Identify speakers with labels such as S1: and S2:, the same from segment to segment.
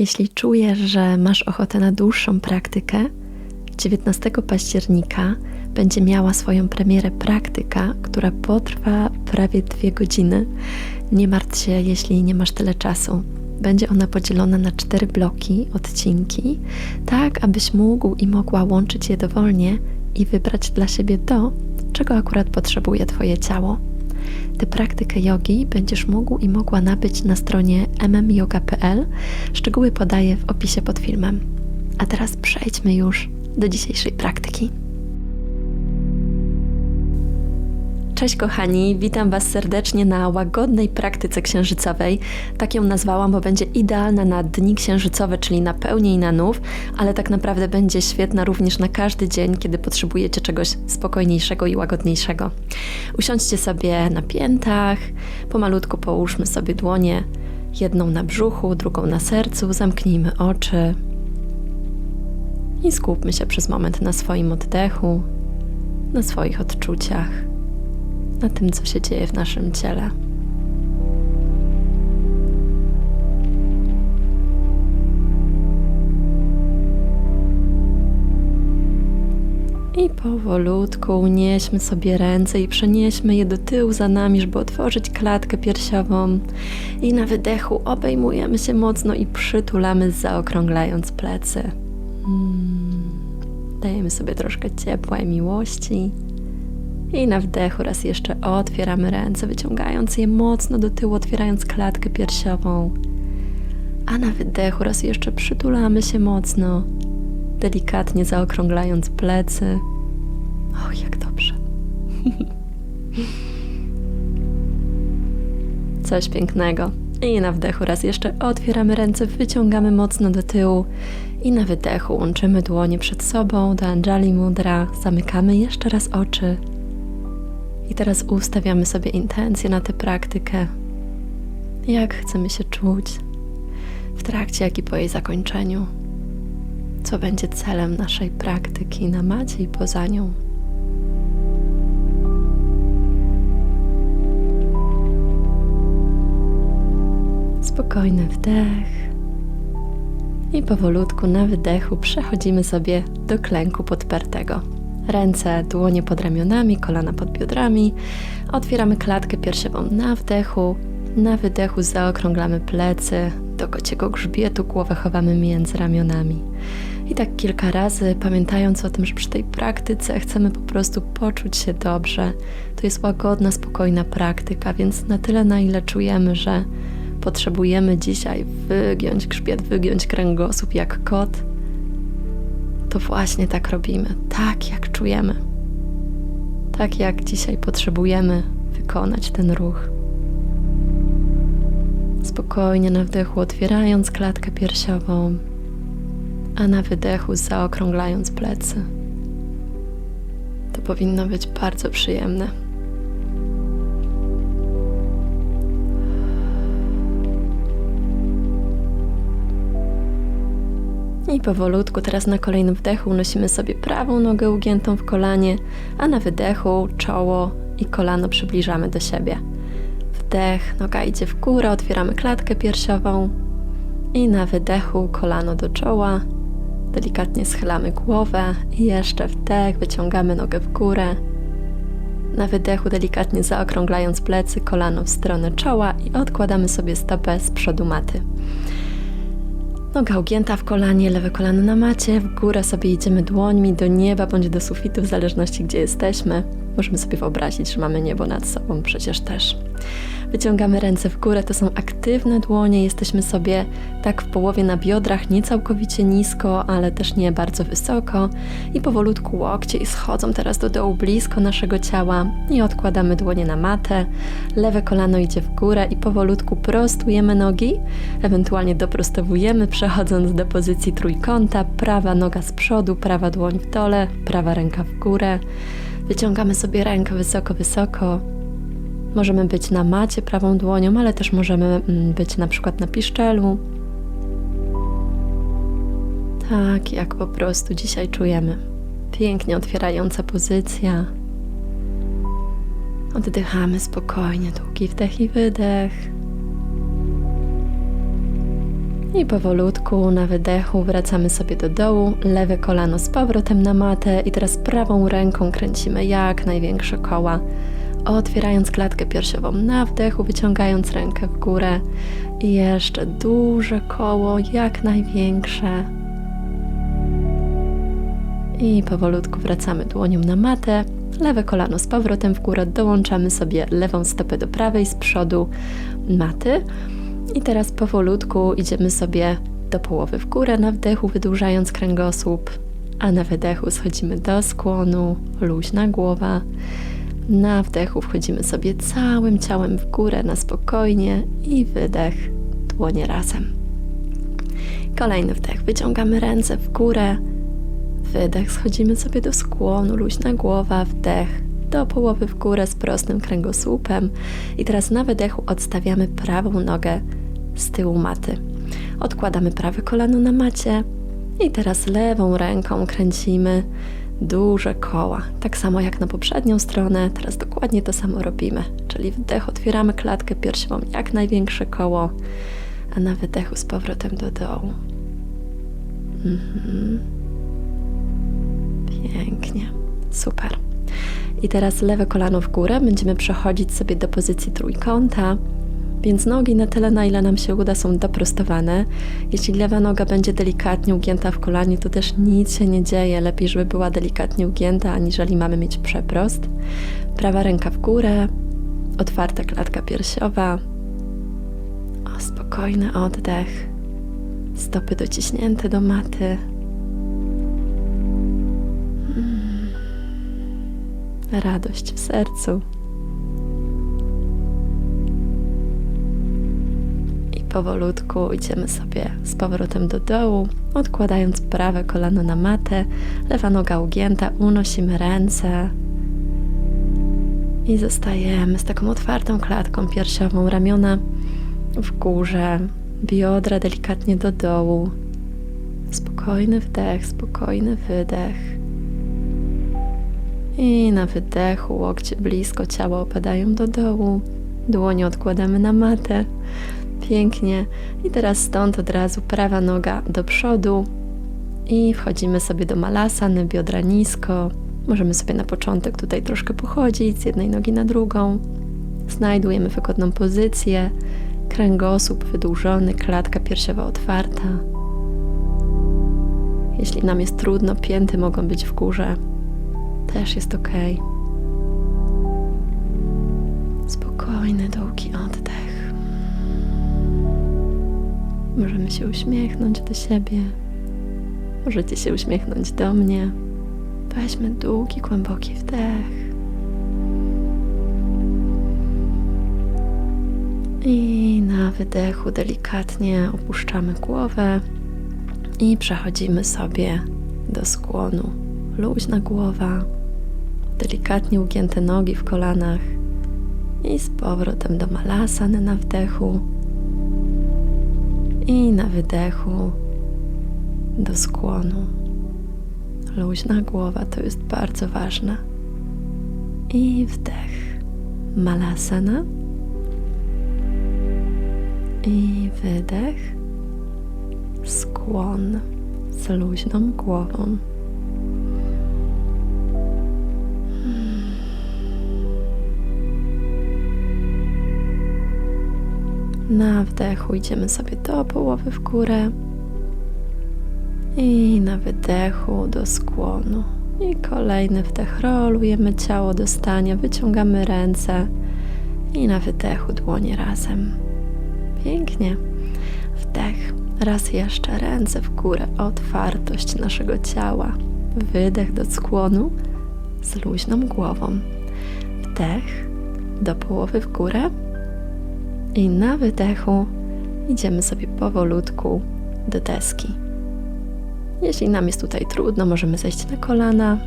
S1: Jeśli czujesz, że masz ochotę na dłuższą praktykę, 19 października będzie miała swoją premierę praktyka, która potrwa prawie dwie godziny. Nie martw się, jeśli nie masz tyle czasu. Będzie ona podzielona na cztery bloki, odcinki, tak abyś mógł i mogła łączyć je dowolnie i wybrać dla siebie to, czego akurat potrzebuje Twoje ciało. Tę praktykę jogi będziesz mógł i mogła nabyć na stronie mmyoga.pl. Szczegóły podaję w opisie pod filmem. A teraz przejdźmy już do dzisiejszej praktyki. Cześć kochani, witam Was serdecznie na łagodnej praktyce księżycowej. Tak ją nazwałam, bo będzie idealna na dni księżycowe, czyli na pełni i na nów, ale tak naprawdę będzie świetna również na każdy dzień, kiedy potrzebujecie czegoś spokojniejszego i łagodniejszego. Usiądźcie sobie na piętach, pomalutku połóżmy sobie dłonie, jedną na brzuchu, drugą na sercu, zamknijmy oczy i skupmy się przez moment na swoim oddechu, na swoich odczuciach na tym, co się dzieje w naszym ciele. I powolutku unieśmy sobie ręce i przenieśmy je do tyłu za nami, żeby otworzyć klatkę piersiową. I na wydechu obejmujemy się mocno i przytulamy, zaokrąglając plecy. Mm. Dajemy sobie troszkę ciepła i miłości. I na wdechu raz jeszcze otwieramy ręce, wyciągając je mocno do tyłu, otwierając klatkę piersiową. A na wydechu raz jeszcze przytulamy się mocno, delikatnie zaokrąglając plecy. O, jak dobrze. Coś pięknego. I na wdechu raz jeszcze otwieramy ręce, wyciągamy mocno do tyłu i na wydechu łączymy dłonie przed sobą do Anjali Mudra, zamykamy jeszcze raz oczy i teraz ustawiamy sobie intencje na tę praktykę. Jak chcemy się czuć w trakcie, jak i po jej zakończeniu. Co będzie celem naszej praktyki na macie i poza nią. Spokojny wdech. I powolutku na wydechu przechodzimy sobie do klęku podpartego. Ręce, dłonie pod ramionami, kolana pod biodrami. Otwieramy klatkę piersiową na wdechu. Na wydechu zaokrąglamy plecy, do kociego grzbietu głowę chowamy między ramionami. I tak kilka razy, pamiętając o tym, że przy tej praktyce chcemy po prostu poczuć się dobrze. To jest łagodna, spokojna praktyka, więc na tyle, na ile czujemy, że potrzebujemy dzisiaj wygiąć grzbiet, wygiąć kręgosłup jak kot, to właśnie tak robimy, tak jak czujemy, tak jak dzisiaj potrzebujemy wykonać ten ruch. Spokojnie na wdechu otwierając klatkę piersiową, a na wydechu zaokrąglając plecy. To powinno być bardzo przyjemne. I powolutku teraz na kolejnym wdechu unosimy sobie prawą nogę ugiętą w kolanie, a na wydechu czoło i kolano przybliżamy do siebie. Wdech, noga idzie w górę, otwieramy klatkę piersiową i na wydechu kolano do czoła, delikatnie schylamy głowę i jeszcze wdech, wyciągamy nogę w górę. Na wydechu delikatnie zaokrąglając plecy, kolano w stronę czoła i odkładamy sobie stopę z przodu maty. Noga ugięta w kolanie, lewe kolano na macie, w górę sobie idziemy dłońmi do nieba bądź do sufitu, w zależności gdzie jesteśmy. Możemy sobie wyobrazić, że mamy niebo nad sobą przecież też. Wyciągamy ręce w górę, to są aktywne dłonie, jesteśmy sobie tak w połowie na biodrach, nie całkowicie nisko, ale też nie bardzo wysoko. I powolutku łokcie i schodzą teraz do dołu blisko naszego ciała i odkładamy dłonie na matę. Lewe kolano idzie w górę i powolutku prostujemy nogi, ewentualnie doprostowujemy, przechodząc do pozycji trójkąta, prawa noga z przodu, prawa dłoń w dole, prawa ręka w górę. Wyciągamy sobie rękę wysoko, wysoko, Możemy być na macie prawą dłonią, ale też możemy mm, być na przykład na piszczelu. Tak, jak po prostu dzisiaj czujemy. Pięknie otwierająca pozycja. Oddychamy spokojnie, długi wdech i wydech. I powolutku na wydechu wracamy sobie do dołu, lewe kolano z powrotem na matę i teraz prawą ręką kręcimy jak największe koła, otwierając klatkę piersiową na wdechu, wyciągając rękę w górę i jeszcze duże koło, jak największe. I powolutku wracamy dłonią na matę, lewe kolano z powrotem w górę, dołączamy sobie lewą stopę do prawej z przodu maty. I teraz powolutku idziemy sobie do połowy w górę na wdechu, wydłużając kręgosłup, a na wydechu schodzimy do skłonu, luźna głowa. Na wdechu wchodzimy sobie całym ciałem w górę na spokojnie i wydech, dłonie razem. Kolejny wdech, wyciągamy ręce w górę, wydech, schodzimy sobie do skłonu, luźna głowa, wdech, do połowy w górę z prostym kręgosłupem. I teraz na wydechu odstawiamy prawą nogę z tyłu maty. Odkładamy prawe kolano na macie. I teraz lewą ręką kręcimy duże koła. Tak samo jak na poprzednią stronę, teraz dokładnie to samo robimy. Czyli wdech otwieramy klatkę piersiową, jak największe koło, a na wydechu z powrotem do dołu. Mhm. Pięknie, super. I teraz lewe kolano w górę, będziemy przechodzić sobie do pozycji trójkąta. Więc nogi na tyle, na ile nam się uda, są doprostowane. Jeśli lewa noga będzie delikatnie ugięta w kolanie, to też nic się nie dzieje. Lepiej, żeby była delikatnie ugięta, aniżeli mamy mieć przeprost. Prawa ręka w górę, otwarta klatka piersiowa. O, spokojny oddech. Stopy dociśnięte do maty. Hmm. Radość w sercu. Powolutku idziemy sobie z powrotem do dołu, odkładając prawe kolano na matę, lewa noga ugięta, unosimy ręce i zostajemy z taką otwartą klatką piersiową, ramiona w górze, biodra delikatnie do dołu. Spokojny wdech, spokojny wydech. I na wydechu łokcie blisko ciała opadają do dołu. Dłonie odkładamy na matę. Pięknie. I teraz stąd od razu prawa noga do przodu i wchodzimy sobie do malasany, biodra nisko. Możemy sobie na początek tutaj troszkę pochodzić z jednej nogi na drugą. Znajdujemy wygodną pozycję, kręgosłup wydłużony, klatka piersiowa otwarta. Jeśli nam jest trudno, pięty mogą być w górze. Też jest ok. Spokojny, długi oddech. Możemy się uśmiechnąć do siebie. Możecie się uśmiechnąć do mnie. Weźmy długi, głęboki wdech. I na wydechu delikatnie opuszczamy głowę i przechodzimy sobie do skłonu. Luźna głowa, delikatnie ugięte nogi w kolanach i z powrotem do malasany na wdechu i na wydechu do skłonu. Luźna głowa to jest bardzo ważne. I wdech. Malasana. I wydech. Skłon z luźną głową. Na wdechu idziemy sobie do połowy w górę i na wydechu do skłonu. I kolejny wdech rolujemy ciało do stania, wyciągamy ręce i na wydechu dłonie razem. Pięknie. Wdech. Raz jeszcze ręce w górę, otwartość naszego ciała. Wydech do skłonu z luźną głową. Wdech do połowy w górę i na wydechu idziemy sobie powolutku do deski. Jeśli nam jest tutaj trudno, możemy zejść na kolana.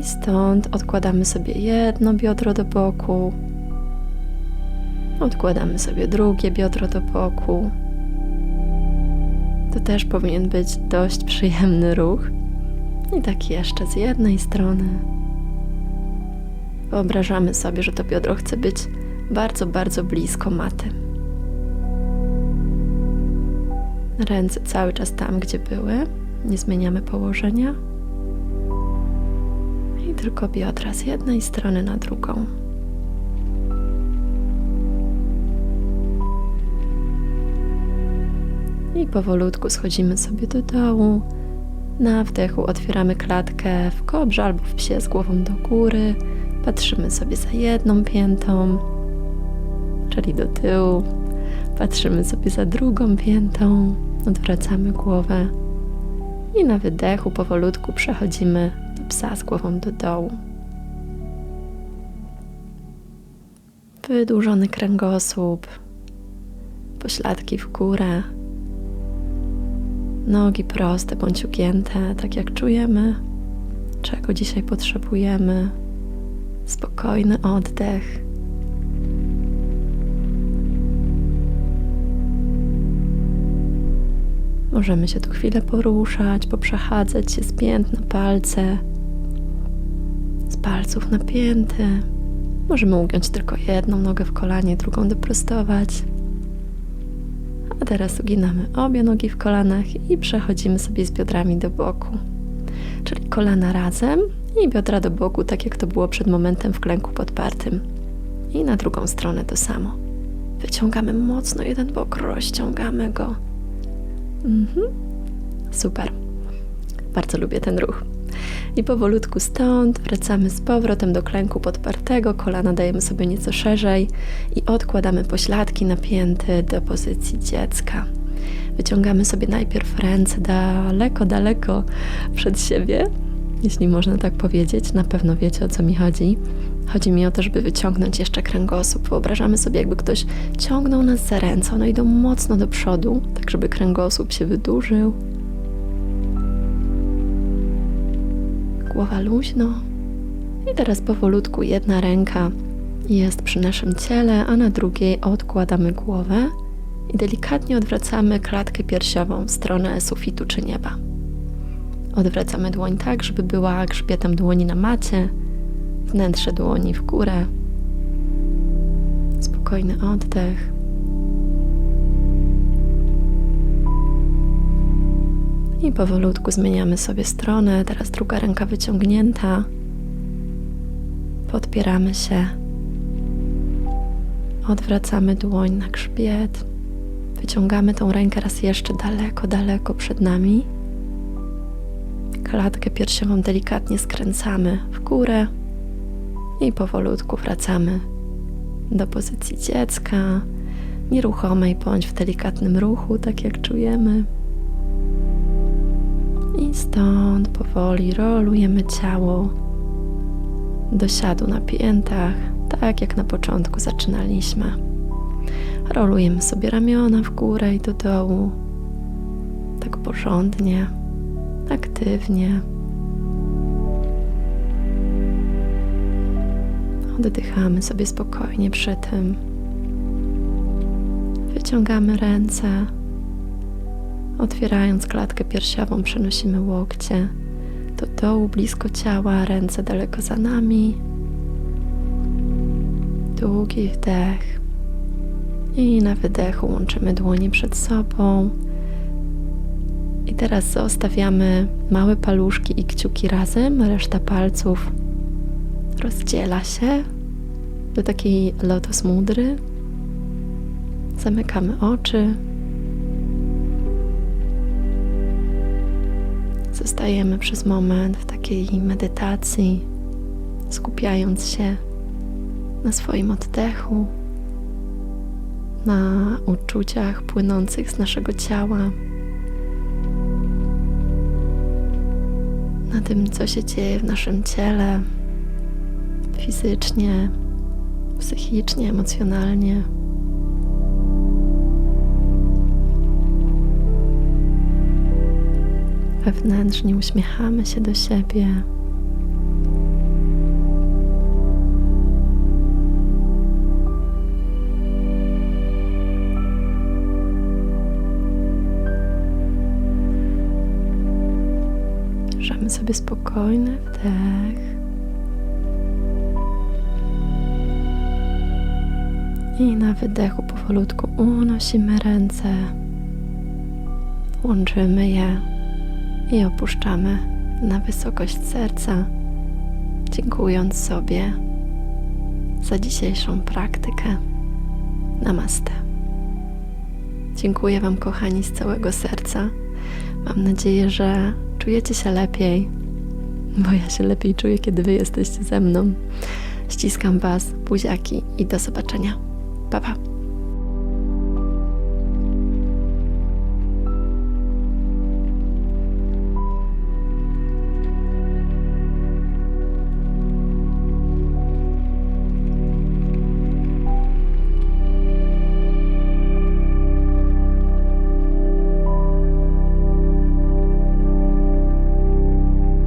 S1: I stąd odkładamy sobie jedno biodro do boku. Odkładamy sobie drugie biodro do boku. To też powinien być dość przyjemny ruch. I tak jeszcze z jednej strony. Wyobrażamy sobie, że to biodro chce być bardzo, bardzo blisko maty. Ręce cały czas tam, gdzie były. Nie zmieniamy położenia. I tylko biodra z jednej strony na drugą. I powolutku schodzimy sobie do dołu. Na wdechu otwieramy klatkę w kobrze albo w psie z głową do góry. Patrzymy sobie za jedną piętą, czyli do tyłu. Patrzymy sobie za drugą piętą, odwracamy głowę i na wydechu powolutku przechodzimy do psa z głową do dołu. Wydłużony kręgosłup, pośladki w górę, nogi proste bądź ugięte, tak jak czujemy, czego dzisiaj potrzebujemy. Spokojny oddech. Możemy się tu chwilę poruszać, poprzechadzać się z pięt na palce, z palców na pięty. Możemy ugiąć tylko jedną nogę w kolanie, drugą doprostować. A teraz uginamy obie nogi w kolanach i przechodzimy sobie z biodrami do boku. Czyli kolana razem i biodra do boku, tak jak to było przed momentem w klęku podpartym. I na drugą stronę to samo. Wyciągamy mocno jeden bok, rozciągamy go. Mhm. Super. Bardzo lubię ten ruch. I powolutku stąd wracamy z powrotem do klęku podpartego, kolana dajemy sobie nieco szerzej i odkładamy pośladki napięte do pozycji dziecka. Wyciągamy sobie najpierw ręce daleko, daleko przed siebie, jeśli można tak powiedzieć. Na pewno wiecie o co mi chodzi. Chodzi mi o to, żeby wyciągnąć jeszcze kręgosłup. Wyobrażamy sobie, jakby ktoś ciągnął nas za ręce. One idą mocno do przodu, tak żeby kręgosłup się wydłużył. Głowa luźno. I teraz powolutku jedna ręka jest przy naszym ciele, a na drugiej odkładamy głowę i delikatnie odwracamy klatkę piersiową w stronę sufitu czy nieba. Odwracamy dłoń tak, żeby była grzbietem dłoni na macie, wnętrze dłoni w górę. Spokojny oddech. I powolutku zmieniamy sobie stronę. Teraz druga ręka wyciągnięta. Podpieramy się. Odwracamy dłoń na grzbiet. Wyciągamy tą rękę raz jeszcze daleko, daleko przed nami. Klatkę piersiową delikatnie skręcamy w górę i powolutku wracamy do pozycji dziecka, nieruchomej bądź w delikatnym ruchu, tak jak czujemy. I stąd powoli rolujemy ciało do siadu na piętach, tak jak na początku zaczynaliśmy. Rolujemy sobie ramiona w górę i do dołu, tak porządnie, aktywnie. Oddychamy sobie spokojnie przy tym. Wyciągamy ręce. Otwierając klatkę piersiową, przenosimy łokcie do dołu, blisko ciała, ręce daleko za nami. Długi wdech. I na wydechu łączymy dłonie przed sobą. I teraz zostawiamy małe paluszki i kciuki razem, reszta palców rozdziela się do takiej lotos mudry. Zamykamy oczy. Zostajemy przez moment w takiej medytacji, skupiając się na swoim oddechu, na uczuciach płynących z naszego ciała, na tym, co się dzieje w naszym ciele, fizycznie, psychicznie, emocjonalnie. Wewnętrznie uśmiechamy się do siebie. Bierzemy sobie spokojny wdech. I na wydechu powolutku unosimy ręce Łączymy je i opuszczamy na wysokość serca, dziękując sobie za dzisiejszą praktykę. Namaste. Dziękuję Wam, kochani, z całego serca. Mam nadzieję, że czujecie się lepiej, bo ja się lepiej czuję, kiedy Wy jesteście ze mną. Ściskam Was, buziaki i do zobaczenia. 拜拜。